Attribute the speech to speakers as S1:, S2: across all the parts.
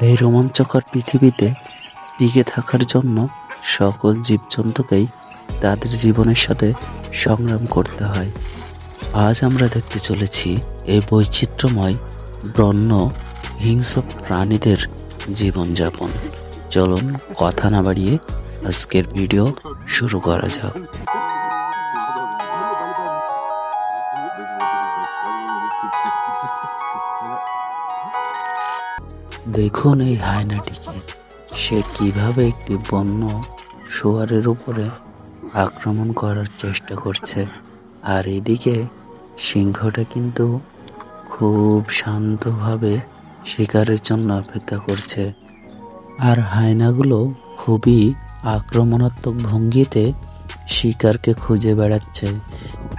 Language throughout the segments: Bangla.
S1: এই রোমাঞ্চকর পৃথিবীতে টিকে থাকার জন্য সকল জীবজন্তুকেই তাদের জীবনের সাথে সংগ্রাম করতে হয়। আজ আমরা দেখতে চলেছি এই বৈচিত্র্যময় বন্য হিংস্র প্রাণীদের জীবনযাপন। চলুন কথা না বাড়িয়ে আজকের ভিডিও শুরু করা যাক। দেখুন এই হায়নাটিকে। সে কীভাবে একটি বন্য শোয়ারের উপরে আক্রমণ করার চেষ্টা করছে। আর এদিকে সিংহটা কিন্তু খুব শান্তভাবে শিকারের জন্য অপেক্ষা করছে। আর হায়নাগুলো খুবই আক্রমণাত্মক ভঙ্গিতে শিকারকে খুঁজে বেড়াচ্ছে।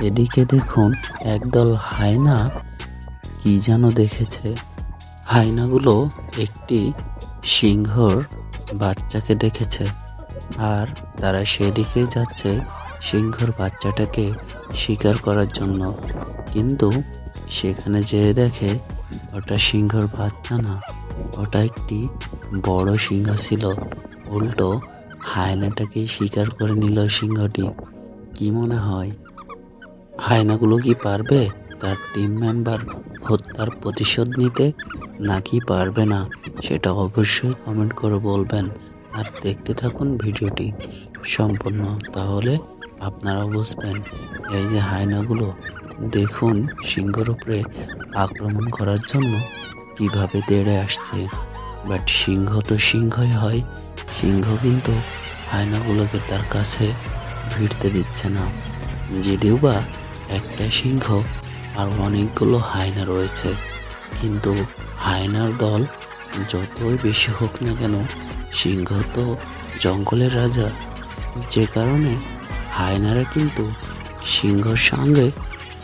S1: এদিকে দেখুন একদল হায়না কি যেন দেখেছে। হায়নাগুলো একটি সিংহর বাচ্চাকে দেখেছে আর তারা সেদিকে যাচ্ছে সিংহর বাচ্চাটাকে শিকার করার জন্য। কিন্তু সেখানে যেয়ে দেখে ওটা সিংহর বাচ্চা না, ওটা একটি বড় সিংহ ছিল। উল্টো হায়নাটাকে শিকার করে নিল সিংহটি। কি মনে হয়? হায়নাগুলো কি পারবে? তার টিম মেম্বার হত্যার প্রতিশোধ নিতে নাকি পারবে না, সেটা অবশ্যই কমেন্ট করে বলবেন। আর দেখতে থাকুন ভিডিওটি সম্পূর্ণ, তাহলে আপনারা বুঝবেন। এই যে হায়নাগুলো, দেখুন সিংহর উপরে আক্রমণ করার জন্য কীভাবে তেড়ে আসছে। বাট সিংহ তো সিংহই হয়, সিংহ কিন্তু হায়নাগুলোকে তার কাছে ভিড়তে দিচ্ছে না। যদিও বা একটা সিংহ আর অনেকগুলো হায়না রয়েছে। কিন্তু হায়নার দল যতই বেশি হোক না কেন, সিংহ তো জঙ্গলের রাজা। যে কারণে হায়নারা কিন্তু সিংহর সঙ্গে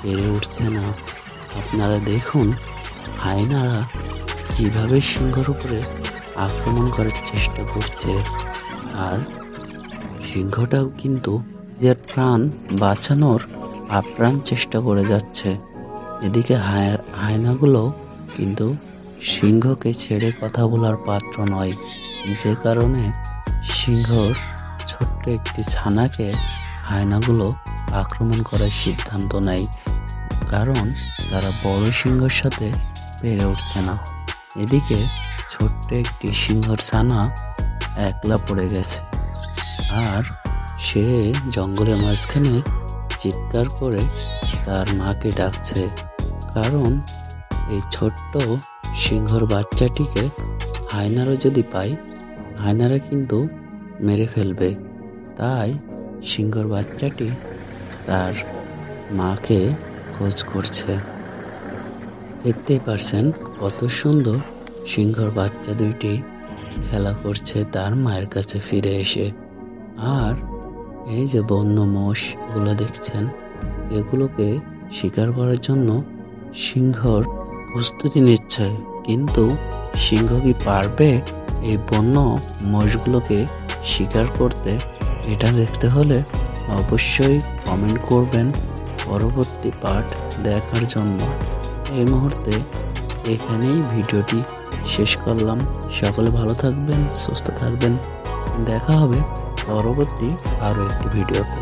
S1: পেরে উঠছে না। আপনারা দেখুন হায়নারা কীভাবে সিংহর উপরে আক্রমণ করার চেষ্টা করছে। আর সিংহটাও কিন্তু নিজের প্রাণ বাঁচানোর আপ্রাণ চেষ্টা করে যাচ্ছে। এদিকে হায়- হায়নাগুলো কিন্তু সিংহকে ছেড়ে কথা বলার পাত্র নয়। যে কারণে সিংহর ছোট্ট একটি ছানাকে হায়নাগুলো আক্রমণ করার সিদ্ধান্ত নেয়, কারণ তারা বড় সিংহর সাথে পেরে উঠছে না। এদিকে ছোট্ট একটি সিংহর ছানা একলা পড়ে গেছে, আর সে জঙ্গলের মাঝখানে চিৎকার করে তার মাকে ডাকছে। কারণ এই ছোট্ট সিংহর বাচ্চাটিকে হায়নারা যদি পায় হায়নারা কিন্তু মেরে ফেলবে। তাই সিংহর বাচ্চাটি তার মাকে খোঁজ করছে। দেখতেই পারছেন কত সুন্দর সিংহর বাচ্চা দুইটি খেলা করছে তার মায়ের কাছে ফিরে এসে। আর এই যে বন্য মোষগুলো দেখছেন? এগুলোকে শিকার করার জন্য সিংহর প্রস্তুতি নিচ্ছে, কিন্তু সিংহ কি পারবে এই বন্য মোষগুলোকে শিকার করতে? এটা দেখতে হলে অবশ্যই কমেন্ট করবেন পরবর্তী পার্ট দেখার জন্য। এই মুহূর্তে এখানেই ভিডিওটি শেষ করলাম। সকলে ভালো থাকবেন, সুস্থ থাকবেন। দেখা হবে পরবর্তী আরও একটি ভিডিওতে।